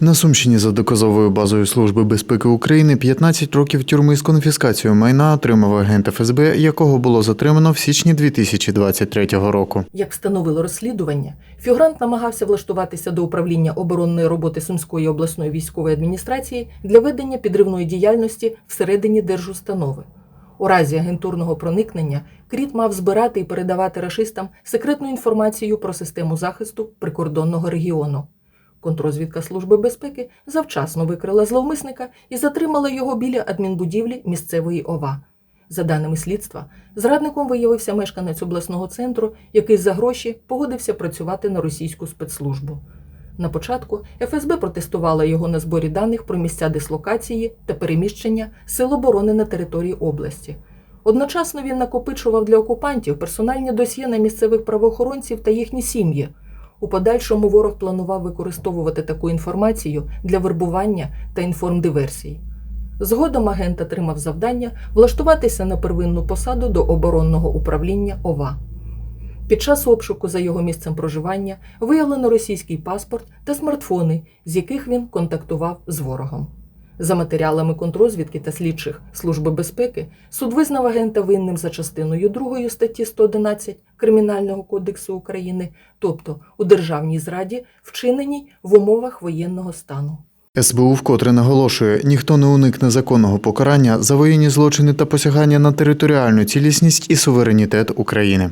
На Сумщині за доказовою базою Служби безпеки України 15 років тюрми з конфіскацією майна отримав агент ФСБ, якого було затримано в січні 2023 року. Як встановило розслідування, фігурант намагався влаштуватися до управління оборонної роботи Сумської обласної військової адміністрації для ведення підривної діяльності всередині держустанови. У разі агентурного проникнення Кріт мав збирати і передавати рашистам секретну інформацію про систему захисту прикордонного регіону. Контрозвідка Служби безпеки завчасно викрила зловмисника і затримала його біля адмінбудівлі місцевої ОВА. За даними слідства, зрадником виявився мешканець обласного центру, який за гроші погодився працювати на російську спецслужбу. На початку ФСБ протестувала його на зборі даних про місця дислокації та переміщення сил оборони на території області. Одночасно він накопичував для окупантів персональні досьє на місцевих правоохоронців та їхні сім'ї. У подальшому ворог планував використовувати таку інформацію для вербування та інформдиверсій. Згодом агент отримав завдання влаштуватися на первинну посаду до оборонного управління ОВА. Під час обшуку за його місцем проживання виявлено російський паспорт та смартфони, з яких він контактував з ворогом. За матеріалами контрозвідки та слідчих Служби безпеки суд визнав агента винним за частиною 2 статті 111 Кримінального кодексу України, тобто у державній зраді, вчиненій в умовах воєнного стану. СБУ вкотре наголошує, ніхто не уникне законного покарання за воєнні злочини та посягання на територіальну цілісність і суверенітет України.